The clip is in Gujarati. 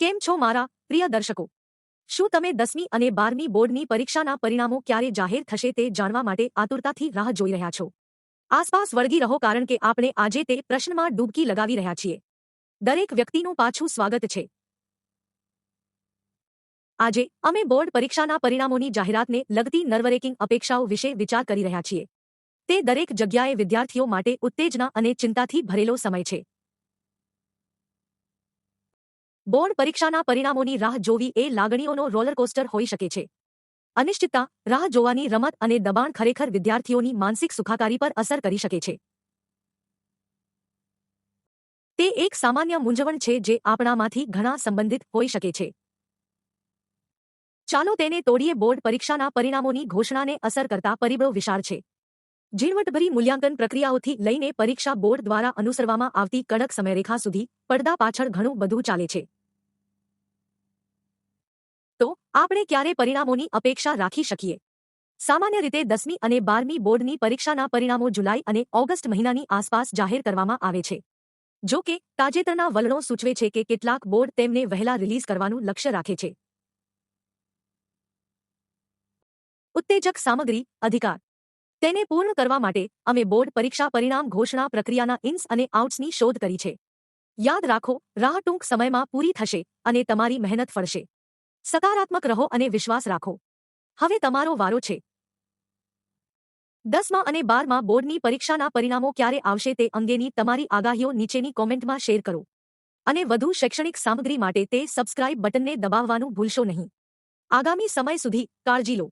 કેમ છો મારા પ્રિય દર્શકો? શું તમે દસમી અને બારમી બોર્ડની પરીક્ષાના પરિણામો ક્યારે જાહેર થશે તે જાણવા માટે આતુરતાથી રાહ જોઈ રહ્યા છો? આસપાસ વળગી રહો કારણ કે આપણે આજે તે પ્રશ્નમાં ડૂબકી લગાવી રહ્યા છીએ. દરેક વ્યક્તિનું પાછું સ્વાગત છે. આજે અમે બોર્ડ પરીક્ષાના પરિણામોની જાહેરાતને લગતી નર્વરેકિંગ અપેક્ષાઓ વિશે વિચાર કરી રહ્યા છીએ. તે દરેક જગ્યાએ વિદ્યાર્થીઓ માટે ઉત્તેજના અને ચિંતાથી ભરેલો સમય છે. બોર્ડ પરીક્ષાના પરિણામોની રાહ જોવી એ લાગણીઓનો રોલરકોસ્ટર હોઈ શકે છે. અનિશ્ચિતતા, રાહ જોવાની રમત અને દબાણ ખરેખર વિદ્યાર્થીઓની માનસિક સુખાકારી પર અસર કરી શકે છે. તે એક સામાન્ય મૂંઝવણ છે જે આપણામાંથી ઘણા સંબંધિત હોઈ શકે છે. ચાલો તેને તોડીએ બોર્ડ પરીક્ષાના પરિણામોની ઘોષણાને અસર કરતા પરિબળો વિશાળ છે. ઝીણવટભરી મૂલ્યાંકન પ્રક્રિયાઓથી લઈને પરીક્ષા બોર્ડ દ્વારા અનુસરવામાં આવતી કડક સમયરેખા સુધી પડદા પાછળ ઘણું બધું ચાલે છે. આપણે ક્યારે પરિણામોની અપેક્ષા રાખી શકીએ? સામાન્ય રીતે દસમી અને બારમી બોર્ડની પરીક્ષાના પરિણામો જુલાઈ અને ઓગસ્ટ મહિનાની આસપાસ જાહેર કરવામાં આવે છે. જો કે, તાજેતરના વલણો સૂચવે છે કે કેટલાક બોર્ડ તેમને વહેલા રિલીઝ કરવાનું લક્ષ્ય રાખે છે. ઉત્તેજક સામગ્રી, અધિકાર. તેને પૂર્ણ કરવા માટે અમે બોર્ડ પરીક્ષા પરિણામ ઘોષણા પ્રક્રિયાના ઇન્સ અને આઉટ્સની શોધ કરી છે. યાદ રાખો રાહ ટૂંક સમયમાં પૂરી થશે અને તમારી મહેનત ફળશે. સકારાત્મક રહો અને વિશ્વાસ રાખો. હવે તમારો વારો છે. દસમા અને બારમાં બોર્ડની પરીક્ષાના પરિણામો ક્યારે આવશે તે અંગેની તમારી આગાહીઓ નીચેની કોમેન્ટમાં શેર કરો. અને વધુ શૈક્ષણિક સામગ્રી માટે તે સબસ્ક્રાઇબ બટનને દબાવવાનું ભૂલશો નહીં. આગામી સમય સુધી કાળજી લો.